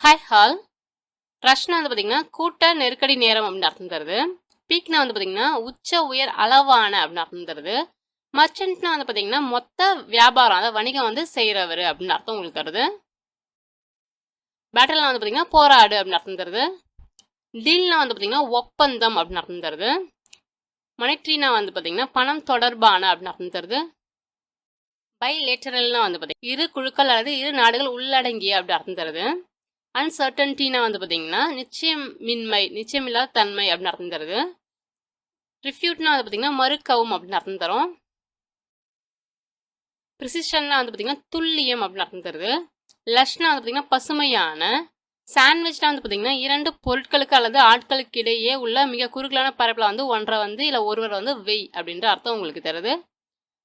Hi hall ரஷ்னா வந்து பார்த்தீங்கன்னா கூட்ட நெருக்கடி நேரம் அப்படின்னு அர்த்தம் தருது. பீக்னா வந்து பார்த்தீங்கன்னா உச்ச உயர் அளவான அப்படின்னு அர்த்தம் தருது. மர்ச்சன்ட்னா வந்து பார்த்தீங்கன்னா மொத்த வியாபாரம் அதாவது வணிகம் வந்து செய்கிறவர் அப்படின்னு அர்த்தம் உங்களுக்கு தருது. பேட்டல்னா வந்து பார்த்தீங்கன்னா போராடு அப்படின்னு அர்த்தம் தருது. டீல்னா வந்து பார்த்தீங்கன்னா ஒப்பந்தம் அப்படின்னு அர்த்தம் தருது. மனிட்ரினா வந்து பார்த்தீங்கன்னா பணம் தொடர்பான அப்படின்னு அர்த்தம் தருது. பை லேட்டரல்னா வந்து பார்த்தீங்கன்னா இரு குழுக்கள் அல்லது இரு நாடுகள் உள்ளடங்கிய அப்படின்னு அர்த்தம் தருது. அன்சர்டன்டினா வந்து பார்த்தீங்கன்னா நிச்சயமின்மை நிச்சயமில்லாத தன்மை அப்படின்னு அர்த்தம் தருது. ரிஃப்யூட்னா வந்து பார்த்தீங்கன்னா மறுக்கவும் அப்படின்னு அர்த்தம் தரும். ப்ரிசிஷன்னா வந்து பார்த்தீங்கன்னா துல்லியம் அப்படின்னு அர்த்தம் தருது. லஷ்னா வந்து பார்த்தீங்கன்னா பசுமையான. சாண்ட்விச்னா வந்து பார்த்தீங்கன்னா இரண்டு பொருட்களுக்கு அல்லது ஆட்களுக்கு இடையே உள்ள மிக குறுகலான பரப்பில் வந்து ஒன்றை வந்து இல்லை ஒருவர் வந்து வெய் அப்படின்ற அர்த்தம் உங்களுக்கு தருது.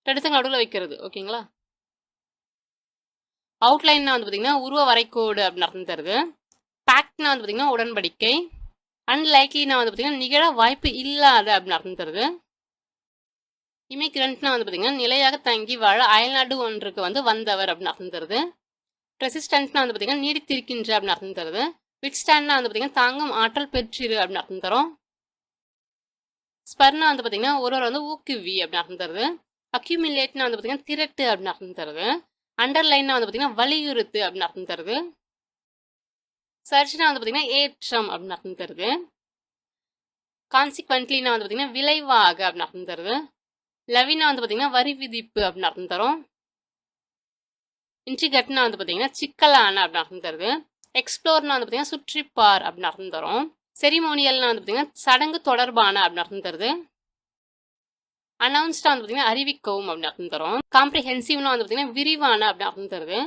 ரெண்டுத்துக்கு நடுவில் வைக்கிறது ஓகேங்களா? அவுட்லைன்னா வந்து பார்த்தீங்கன்னா உருவ வரைக்கோடு அப்படின்னு அர்த்தம் தருது பேக்ட்னா வந்து பார்த்தீங்கன்னா உடன்படிக்கை. அன்லைக்லினா வந்து பார்த்தீங்கன்னா நிகழ வாய்ப்பு இல்லாத அப்படின்னு அர்த்தம் தருது இமிக்ரண்ட்னா வந்து பார்த்தீங்கன்னா நிலையாக தங்கி வாழ அயல்நாடு ஒன்றுக்கு வந்து வந்தவர் அப்படின்னு அர்த்தம் தருது ரெசிஸ்டன்ட்னா வந்து பார்த்தீங்கன்னா நீடித்திருக்கின்ற அப்படின்னு அர்த்தம் தருது விட் ஸ்டாண்ட்னா வந்து பார்த்தீங்கன்னா தாங்கும் ஆற்றல் பெற்றிரு அப்படின்னு அர்த்தம் தரும் ஸ்பர்னா வந்து பார்த்தீங்கன்னா ஒருவர் வந்து ஊக்குவி அப்படின்னு அர்த்தம் தருது அக்யூமிலேட்னா வந்து பார்த்தீங்கன்னா திரட்டு அப்படின்னு அர்த்தம் தருது அண்டர்லைன்னா வந்து பார்த்தீங்கன்னா வலியுறுத்து அப்படின்னு அர்த்தம் தருது. சர்ச்னா வந்து பார்த்தீங்கன்னா ஏற்றம் அப்படின்னு அர்த்தம் தருது. கான்சிக்வென்ட்லினா வந்து பார்த்தீங்கன்னா விளைவாக அப்படின்னு அர்த்தம் தருது. லவினா வந்து பார்த்தீங்கன்னா வரி விதிப்பு அப்படின்னு அர்த்தம் தரும். இன்ட்ரிகட்னா வந்து பார்த்தீங்கன்னா சிக்கலான அப்படின்னு அர்த்தம் தருது. எக்ஸ்ப்ளோர்னா வந்து பார்த்தீங்கன்னா சுற்றிப்பார் அப்படின்னு அர்த்தம் தரும். செரிமோனியல்னா வந்து பார்த்தீங்கன்னா சடங்கு தொடர்பான அப்படின்னு அர்த்தம் தருது. அனௌன்ஸ்டா வந்து பார்த்தீங்கன்னா அறிவிக்கவும் அப்படின்னு அர்த்தம் தரும். காம்ப்ரிஹென்சிவ்னா வந்து பார்த்தீங்கன்னா விரிவான அப்படின்னு அர்த்தம் தருது.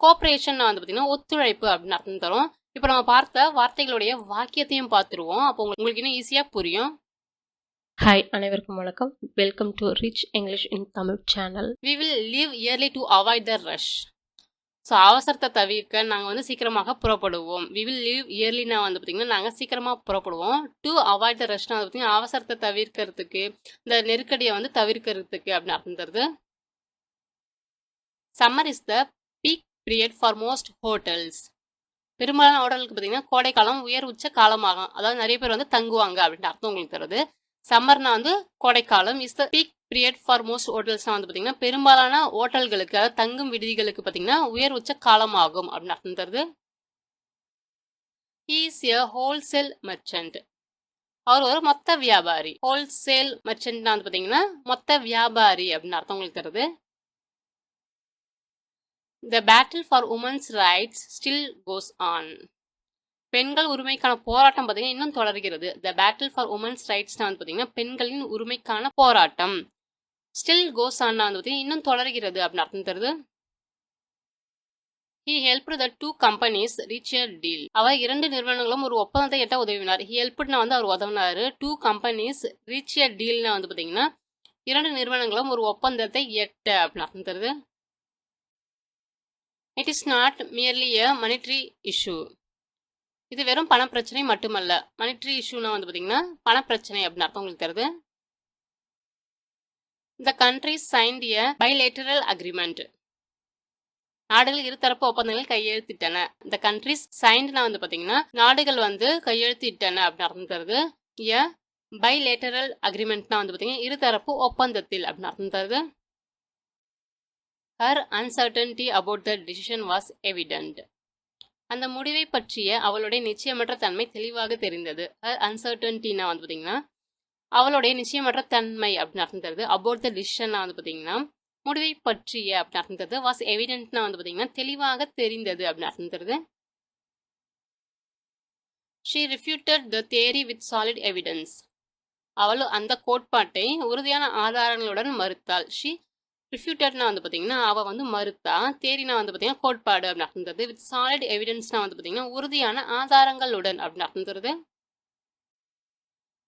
கோஆப்ரேஷன் வந்து பார்த்தீங்கன்னா ஒத்துழைப்பு அப்படின்னு அர்த்தம் தரும். இப்போ நம்ம பார்த்த வார்த்தைகளுடைய வாக்கியத்தையும் பார்த்துருவோம். அப்போ உங்களுக்கு இன்னும் ஈஸியாக புரியும். ஹாய் அனைவருக்கும் வணக்கம். Welcome to rich English in Tamil channel we will leave early to avoid the rush so அவசரத்தை தவிர்க்க நாங்கள் வந்து சீக்கிரமாக புறப்படுவோம். வி வில் லீவ் இயர்லினா வந்து பார்த்திங்கன்னா நாங்கள் சீக்கிரமாக புறப்படுவோம். டு அவாய்ட் த ரஷ்னா வந்து பார்த்திங்கன்னா அவசரத்தை தவிர்க்கிறதுக்கு இந்த நெருக்கடியை வந்து தவிர்க்கிறதுக்கு அப்படின்னு அர்த்தம் தருது. Summer is the peak period for most hotels பெரும்பாலான ஹோட்டலுக்கு பார்த்தீங்கன்னா கோடைக்காலம் உயர் உச்ச காலமாகும். அதாவது நிறைய பேர் வந்து தங்குவாங்க அப்படின்ட்டு அர்த்தம் உங்களுக்கு தருது. சம்மர்னா வந்து கோடைக்காலம் is the peak period for most ஹோட்டல்ஸ்லாம் வந்து பார்த்தீங்கன்னா பெரும்பாலான ஹோட்டல்களுக்கு தங்கும் விடுதிகளுக்கு பார்த்தீங்கன்னா உயர் உச்ச காலம் ஆகும் அப்படின்னு அர்த்தம் தருது. ஈஸ் எ ஹோல்சேல் மர்ச்சன்ட் அவர் ஒரு மொத்த வியாபாரி. ஹோல்சேல் மர்ச்சன்ட்னா வந்து பார்த்தீங்கன்னா மொத்த வியாபாரி அப்படின்னு அர்த்தம் உங்களுக்கு தருது. The battle for women's rights still goes on பெண்கள் உரிமைக்கான போராட்டம் பார்த்தீங்கன்னா இன்னும் தொடர்கிறது. த பேட்டில் ஃபார் உமன்ஸ் ரைட்ஸ்னா வந்து பார்த்தீங்கன்னா பெண்களின் உரிமைக்கான போராட்டம். ஸ்டில் கோஸ் ஆன்னா வந்து பார்த்தீங்கன்னா இன்னும் தொடர்கிறது அப்படின்னு அர்த்தம் தருது. He help the two companies reach deal அவர் இரண்டு நிறுவனங்களும் ஒரு ஒப்பந்தத்தை எட்ட உதவினார். ஹி ஹெல்ப்னா வந்து அவர் உதவினார். டூ கம்பெனிஸ் ரீச் எ டீல்னா வந்து பார்த்தீங்கன்னா இரண்டு நிறுவனங்களும் ஒரு ஒப்பந்தத்தை எட்ட அப்படின்னு அர்த்தம் தருது. It is not merely a monetary issue இது வெறும் பணப்பிரச்சனை மட்டுமல்ல. மனிட்ரி இஷ்யூனா வந்து பார்த்தீங்கன்னா பணப்பிரச்சனை அப்படின்னு அர்த்தம் உங்களுக்கு தருது. The countries signed a bilateral agreement நாடுகள் இருதரப்பு ஒப்பந்தங்கள் கையெழுத்திட்டன. இந்த கண்ட்ரிஸ் சைன்ட்னா வந்து பார்த்தீங்கன்னா நாடுகள் வந்து கையெழுத்திட்டன அப்படின்னு அர்த்தம் தருது எ பைலேட்டரல் அக்ரிமெண்ட்னா வந்து பார்த்தீங்கன்னா இருதரப்பு ஒப்பந்தத்தில் அப்படின்னு அர்த்தம் தருது her uncertainty about the decision was evident அந்த முடிவை பற்றிய அவளுடைய நிச்சயமற்ற தன்மை தெளிவாக தெரிந்தது. ஹர் அன்சர்டன்டினா வந்து பார்த்தீங்கன்னா அவளுடைய நிச்சயமற்ற தன்மை அப்படின்னு அர்த்தம் தருது. அபோட் த டிசிஷன்லாம் வந்து பார்த்தீங்கன்னா முடிவை பற்றிய அப்படின்னு அர்த்தம் தருது. வாஸ் எவிடென்ட்னா வந்து பார்த்தீங்கன்னா தெளிவாக தெரிந்தது அப்படின்னு அர்த்தம் தருது. She refuted the theory with solid evidence அவள் அந்த கோட்பாட்டை உறுதியான ஆதாரங்களுடன் மறுத்தாள். ஷீ ரிஃப்யூட்டட்னா வந்து பார்த்தீங்கன்னா அவள் வந்து மறுத்தா தேரினா வந்து பார்த்தீங்கன்னா கோட்பாடு அப்படின்னு அர்த்தம் வித் சாலிட் எவிடன்ஸ்னா வந்து பார்த்தீங்கன்னா உறுதியான ஆதாரங்களுடன் அப்படின்னு அர்த்தம் தருது.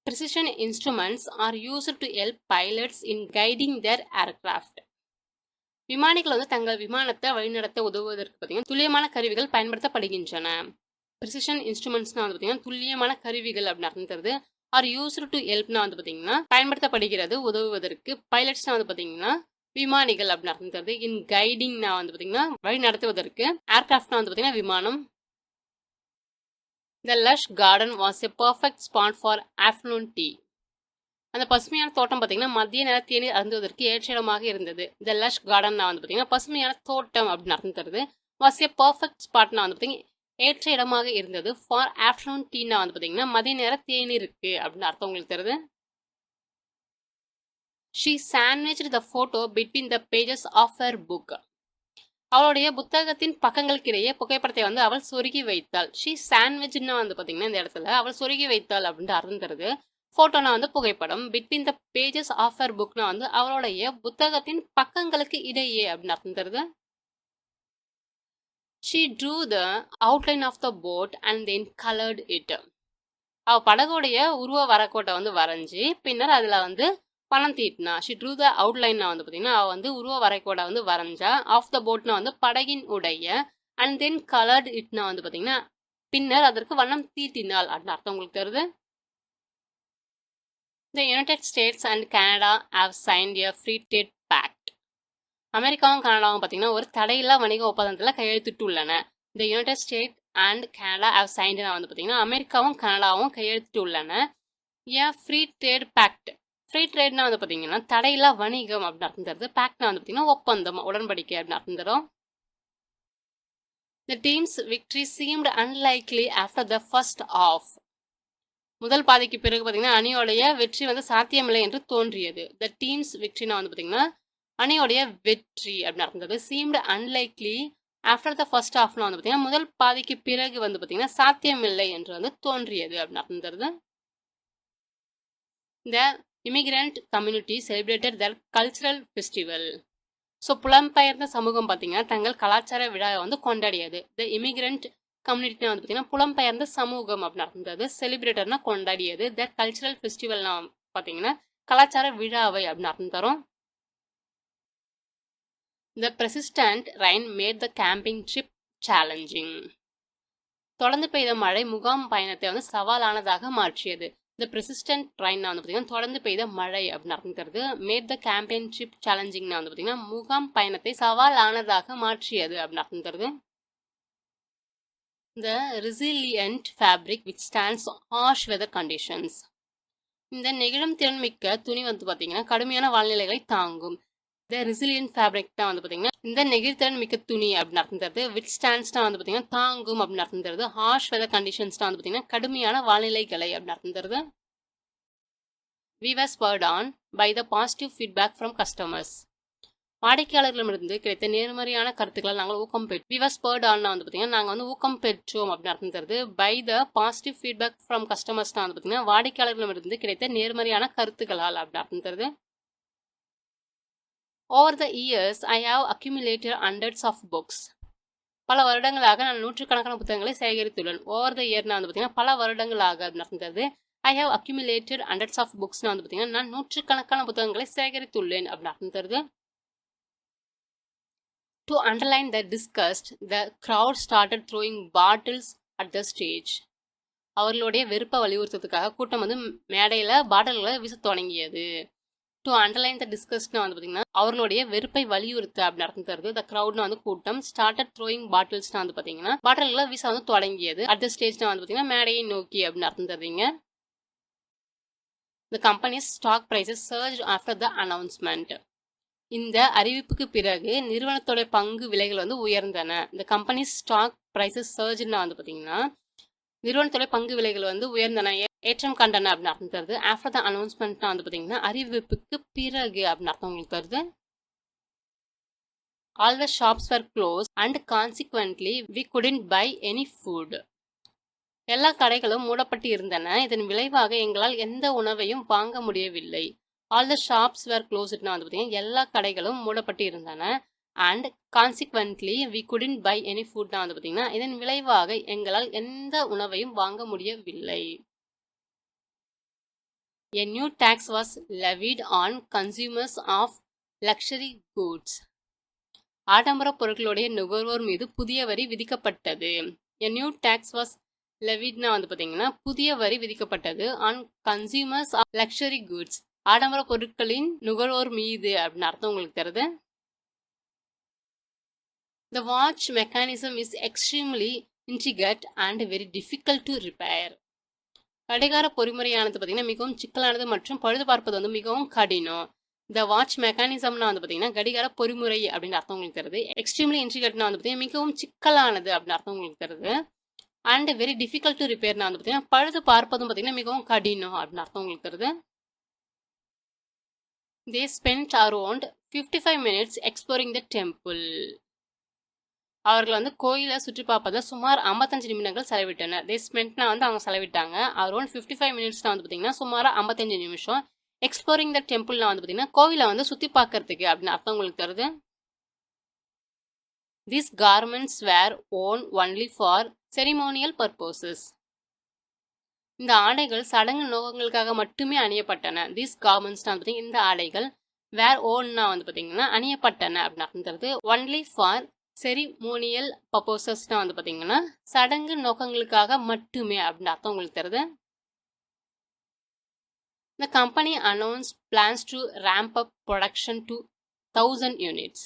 Precision instruments are used to help pilots in guiding their aircraft. விமானிகள் வந்து தங்கள் விமானத்தை வழிநடத்த உதவுவதற்கு பார்த்தீங்கன்னா துல்லியமான கருவிகள் பயன்படுத்தப்படுகின்றன. ப்ரிசிஷன் இன்ஸ்ட்ருமெண்ட்ஸ்னா வந்து பார்த்தீங்கன்னா துல்லியமான கருவிகள் அப்படின்னு அர்த்தம் தருது. ஆர் யூஸ்டு டு ஹெல்ப்னா வந்து பார்த்தீங்கன்னா பயன்படுத்தப்படுகிறது உதவுவதற்கு பைலட்ஸ்னா வந்து பார்த்தீங்கன்னா விமானிகள் அப்படின்னு அர்த்தம் தருது. இன் கைடிங்னா வந்து பார்த்தீங்கன்னா வழி நடத்துவதற்கு ஏர்கிராஃப்ட்னா வந்து பார்த்தீங்கன்னா விமானம் the lush garden was a perfect spot for afternoon tea அந்த பசுமையான தோட்டம் பார்த்தீங்கன்னா மதிய நேர தேநீர் அருந்துவதற்கு ஏற்ற இடமாக இருந்தது த லஷ் கார்டன்னா வந்து பார்த்தீங்கன்னா பசுமையான தோட்டம் அப்படின்னு அர்த்தம் தருது. வாஸ் எ பர்ஃபெக்ட் ஸ்பாட்னா வந்து பார்த்தீங்கன்னா ஏற்ற இடமாக இருந்தது ஃபார் ஆஃப்டர்நூன் டீனா வந்து பார்த்தீங்கன்னா மதிய நேர தேநீர் இருக்கு அப்படின்னு அர்த்தம் உங்களுக்கு தருது. She sandwich the photo between the pages of her book அவளுடைய புத்தகத்தின் பக்கங்களுக்கிடையே புகைப்படத்தை வந்து அவள் சொருகி வைத்தாள். ஷீ சாண்ட்விச்னா வந்து பார்த்தீங்கன்னா இந்த இடத்துல அவள் சொருகி வைத்தாள் அப்படின்ட்டு அர்த்தம் ஃபோட்டோனா வந்து புகைப்படம் between the pages of her புக்னா வந்து அவளுடைய புத்தகத்தின் பக்கங்களுக்கு இடையே அப்படின்னு அர்த்தம் she drew the outline of the boat and then coloured it அவள் படகுடைய உருவ வரக்கோட்டை வந்து வரைஞ்சி பின்னர் அதில் வந்து பணம் தீட்டினா ஷி ட்ரூ த அவுட்லைன்னா வந்து பார்த்தீங்கன்னா அவள் வந்து உருவ வரைக்கோடை வந்து வரைஞ்சா ஆஃப் த போட்னா வந்து படகின் உடைய அண்ட் தென் கலர்ட் இட்னா வந்து பார்த்தீங்கன்னா பின்னர் அதற்கு வண்ணம் தீட்டினாள் அப்படின்னு அர்த்தம் உங்களுக்கு தருது the United States and Canada have signed a free trade pact அமெரிக்காவும் கனடாவும் பார்த்தீங்கன்னா ஒரு தடையில்லா வணிக ஒப்பந்தத்தில் கையெழுத்திட்டுள்ளன. The United State and Canada have signed வந்து பார்த்தீங்கன்னா அமெரிக்காவும் கனடாவும் கையெழுத்திட்டு உள்ளன a free trade pact free ட்ரேட்னா வந்து பார்த்தீங்கன்னா தடையில்லா வணிகம் அப்படின்னு அர்த்தம் தருது. பேக்ட்னா வந்து பார்த்தீங்கன்னா ஒப்பந்தம் உடன்படிக்கை அப்படின்னு அர்த்தம் தரும். The team's victory seemed unlikely after the first half முதல் பாதைக்கு பிறகு பார்த்தீங்கன்னா அணியோடைய வெற்றி வந்து சாத்தியமில்லை என்று தோன்றியது. த டீம்ஸ் விக்ட்ரினா வந்து பார்த்தீங்கன்னா அணியோடைய வெற்றி அப்படின்னு அர்த்தம் தருது. Seemed unlikely after the first ஆஃப்னா வந்து பார்த்தீங்கன்னா முதல் பாதிக்கு பிறகு வந்து பார்த்தீங்கன்னா சாத்தியமில்லை என்று வந்து தோன்றியது அப்படின்னு அர்த்தம் தருது. இந்த immigrant community celebrated their cultural festival so புலம்பெயர்ந்த சமூகம் பார்த்தீங்கன்னா தங்கள் கலாச்சார விழாவை வந்து கொண்டாடியது. த இமிகிரண்ட் கம்யூனிட்டினா வந்து பார்த்தீங்கன்னா புலம்பெயர்ந்த சமூகம் அப்படின்னு அர்த்தம். செலிப்ரேட்டர்னா கொண்டாடியது. த கல்ச்சுரல் ஃபெஸ்டிவல்னா பார்த்தீங்கன்னா கலாச்சார விழாவை அப்படின்னு அர்த்தம் தரும். The persistent rain made the camping trip challenging தொடர்ந்து பெய்த மழை முகாம் பயணத்தை வந்து சவாலானதாக மாற்றியது. இந்த persistent rain வந்து பார்த்தீங்கன்னா தொடர்ந்து பெய்த மழை அப்படின்னு அர்த்தம் மேட் த கேம்பியன்ஷிப் சேலஞ்சிங்னா வந்து பார்த்தீங்கன்னா முகாம் பயணத்தை சவால் ஆனதாக மாற்றியது அப்படின்னு அர்த்தம் தருது the resilient fabric which stands harsh weather conditions இந்த நெகிழும் திறன் மிக்க துணி வந்து பார்த்தீங்கன்னா கடுமையான வானிலைகளை தாங்கும். த ரெசிலியன்ட் ஃபேப்ரிக் தான் வந்து பார்த்தீங்கன்னா இந்த நெகிழ்த்திறன் மிக்க துணி அப்படின்னு அர்த்தம் தருது வித் ஸ்டாண்ட்ஸ்னா வந்து பார்த்தீங்கன்னா தாங்கும் அப்படின்னு அர்த்தம் தருது ஹார்ஷ் வெதர் கண்டிஷன்ஸ்னா வந்து பார்த்தீங்கன்னா கடுமையான வானிலைகளை அப்படின்னு அர்த்தம் தருது we was spurred on by the positive feedback from customers வாடிக்கையாளர்களிடமிருந்து கிடைத்த நேர்மறையான கருத்துக்களை நாங்கள் ஊக்கம் பெற்றோம் வி வாஸ் பர்ட் ஆன்னா வந்து பார்த்தீங்கன்னா நாங்கள் வந்து ஊக்கம் பெற்றோம் அப்படின்னு அர்த்தம் தருது by the positive feedback from கஸ்டமர்ஸ்னா வந்து பார்த்தீங்கன்னா வாடிக்கையாளர்களிடமிருந்து கிடைத்த நேர்மறையான கருத்துக்களால் அப்படின்னு அர்த்தம் தருது over the years I have accumulated hundreds of books பல வருடங்களாக நான் நூற்றுக்கணக்கான புத்தகங்களை சேகரித்துள்ளேன். ஓவர் த இயர்னா வந்து பார்த்தீங்கன்னா பல வருடங்களாக அப்படின்னு I have accumulated hundreds of புக்ஸ்னா வந்து பார்த்தீங்கன்னா நான் நூற்றுக்கணக்கான புத்தகங்களை சேகரித்துள்ளேன் அப்படின்னு அர்த்தம் to underline the disgust the crowd started throwing bottles at the stage அவர்களுடைய வெறுப்பை வலியுறுத்துறதுக்காக கூட்டம் வந்து மேடையில் பாட்டில்களை வீச தொடங்கியது. டு அண்டர்லைன் த டிஸ்கஷன் வந்து பார்த்தீங்கன்னா அவர்களுடைய வெறுப்பை வலியுறுத்த அப்படின்னு நடந்து தருது த க்ரௌட்னு வந்து கூட்டம் ஸ்டார்டட் த்ரோயிங் பாட்டில்ஸ்னு வந்து பார்த்தீங்கன்னா பாட்டில்களை வீச வந்து தொடங்கியது. அடுத்த ஸ்டேஜ்னா வந்து பார்த்தீங்கன்னா மேடையை நோக்கி அப்படின்னு அர்த்தம் தருவீங்க the company's stock prices surge after the announcement இந்த அறிவிப்புக்கு பிறகு நிறுவனத்தோட பங்கு விலைகள் வந்து உயர்ந்தன. இந்த கம்பெனி ஸ்டாக் ப்ரைஸஸ் சர்ஜ்னா வந்து பார்த்தீங்கன்னா நிறுவனத்தோட பங்கு விலைகள் வந்து உயர்ந்தன. ஏ- ஏற்றம் கண்டன அப்படின்னு அர்த்தம் தருது. ஆஃப்டர் த அனௌன்ஸ்மெண்ட்னா வந்து பார்த்தீங்கன்னா அறிவிப்புக்கு பிறகு அப்படின்னு அர்த்தம் உங்களுக்கு தருது. All the shops are close and consequently we couldn't buy any food எல்லா கடைகளும் மூடப்பட்டு இருந்தன. இதன் விளைவாக எங்களால் எந்த உணவையும் வாங்க முடியவில்லை. ஆல் த ஷாப்ஸ் வேர் க்ளோஸ்ட்னா வந்து பார்த்தீங்கன்னா எல்லா கடைகளும் மூடப்பட்டு இருந்தன. And consequently we couldn't buy any ஃபுட்னா வந்து பார்த்தீங்கன்னா இதன் விளைவாக எங்களால் எந்த உணவையும் வாங்க முடியவில்லை. A new tax was levied on consumers of luxury goods. ஆடம்பர பொருட்களுடைய நுகர்வோர் மீது புதிய வரி விதிக்கப்பட்டது. A new tax was லெவிட்னா வந்து பார்த்தீங்கன்னா புதிய வரி விதிக்கப்பட்டது on consumers of luxury goods ஆடம்பர பொருட்களின் நுகர்வோர் மீது அப்படின்னு அர்த்தம் உங்களுக்கு தருது the watch mechanism is extremely intricate and very difficult to repair கடிகார பொறிமுறையானது பார்த்தீங்கன்னா மிகவும் சிக்கலானது மற்றும் பழுது பார்ப்பது வந்து மிகவும் கடினம். இந்த வாட்ச் மெக்கானிசம்னா வந்து பார்த்தீங்கன்னா கடிகார பொறிமுறை அப்படின்னு அர்த்தம் உங்களுக்கு தருது. எக்ஸ்ட்ரீம்லி இன்ட்ரிகேட்னா வந்து பார்த்தீங்கன்னா மிகவும் சிக்கலானது அப்படின்னு அர்த்தம் உங்களுக்கு தருது. அண்ட் வெரி டிஃபிகல்ட் டு ரிப்பேர்னா வந்து பார்த்தீங்கன்னா பழுது பார்ப்பதும் பார்த்தீங்கன்னா மிகவும் கடினம் அப்படின்னு அர்த்தம் உங்களுக்கு தருது. They spend around fifty five minutes exploring the temple அவர்கள் வந்து கோயிலை சுற்றி பார்ப்பதில் சுமார் ஐம்பத்தஞ்சு நிமிடங்கள் செலவிட்டனர். தே ஸ்பெண்ட்னா வந்து அவங்க செலவிட்டாங்க. அரௌண்ட் ஃபிஃப்டி ஃபைவ் மினிட்ஸ்னா வந்து பார்த்தீங்கன்னா சுமார் ஐம்பத்தஞ்சு நிமிஷம். எக்ஸ்ப்ளோரிங் த டெம்பிள்னா வந்து பார்த்தீங்கன்னா கோவிலை வந்து சுற்றி பார்க்கறதுக்கு அப்படின்னு அர்த்தம் உங்களுக்கு தருது this garments were worn only for ceremonial purposes இந்த ஆடைகள் சடங்கு நோக்கங்களுக்காக மட்டுமே அணியப்பட்டன. திஸ் கார்மெண்ட்ஸ்னா வந்து பார்த்தீங்கன்னா இந்த ஆடைகள் வேர் ஓன்னா வந்து பார்த்தீங்கன்னா அணியப்பட்டன அப்படின்னு அர்த்தம் ஒன்லி ஃபார் செரிமோனியல் பர்போசஸ்னா வந்து பார்த்தீங்கன்னா சடங்கு நோக்கங்களுக்காக மட்டுமே அப்படின்னு அர்த்தம் உங்களுக்கு தருது The company announced plans to ramp up production to 1000 units.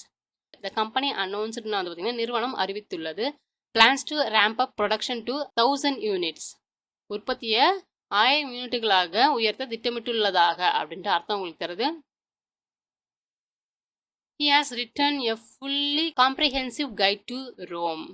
The company announced வந்து பார்த்தீங்கன்னா நிறுவனம் அறிவித்துள்ளது. Plans to ramp up production to thousand units உற்பத்தியை ஆயிரம் யூனிட்டுகளாக உயர்த்த திட்டமிட்டுள்ளதாக அப்படின்ற அர்த்தம் உங்களுக்கு தருது he has written a fully comprehensive guide to Rome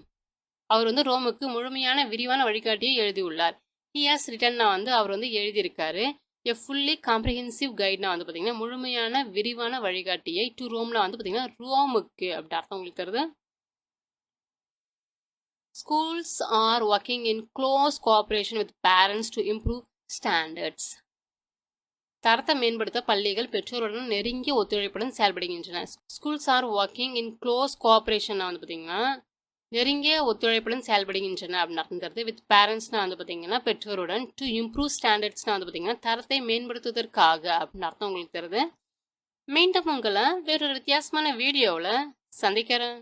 அவர் வந்து ரோமுக்கு முழுமையான விரிவான வழிகாட்டியை எழுதியுள்ளார். ஹி ஹாஸ் ரிட்டன்னா வந்து அவர் வந்து எழுதியிருக்காரு. எ ஃபுல்லி காம்ப்ரிஹென்சிவ் கைட்னா வந்து பார்த்தீங்கன்னா முழுமையான விரிவான வழிகாட்டியை டு ரோம்னா வந்து பார்த்தீங்கன்னா ரோமுக்கு அப்படி அர்த்தம் உங்களுக்கு தருது? Schools are working in close cooperation with parents to improve standards தரத்தை மேம்படுத்த பள்ளிகள் பெற்றோருடன் நெருங்கிய ஒத்துழைப்புடன் செயல்படுகின்றன. Schools are working in close cooperation வந்து பார்த்திங்கன்னா நெருங்கிய ஒத்துழைப்புடன் செயல்படுகின்றன அப்படின்னு வித் பேரண்ட்ஸ்னா வந்து பார்த்தீங்கன்னா பெற்றோருடன் டு இம்ப்ரூவ் ஸ்டாண்டர்ட்ஸ்னா வந்து பார்த்தீங்கன்னா தரத்தை மேம்படுத்துவதற்காக அப்படின்னு அர்த்தம் உங்களுக்கு தருது மீண்டும் உங்களை வேறொரு வித்தியாசமான வீடியோவில் சந்திக்கிறேன்.